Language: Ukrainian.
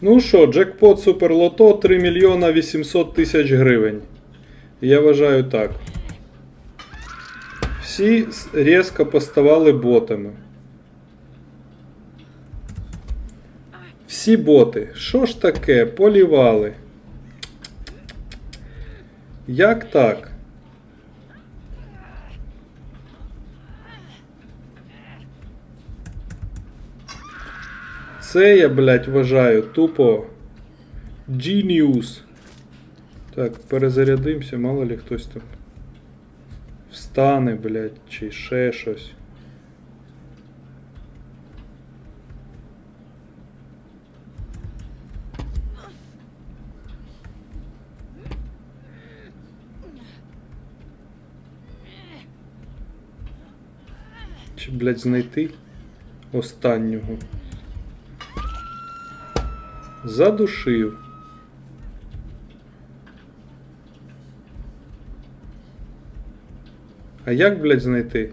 Ну що, джекпот Суперлото 3 мільйона 800 тисяч гривень. Я вважаю так. Всі різко поставали ботами. Всі боти. Що ж таке? Полівали. Як так? Це я, блядь, вважаю тупо Genius. Так, перезарядимося, мало ли хтось там встане, блядь, чи ще щось. Чи, блядь, знайти останнього. Задушив. А як, блядь, знайти?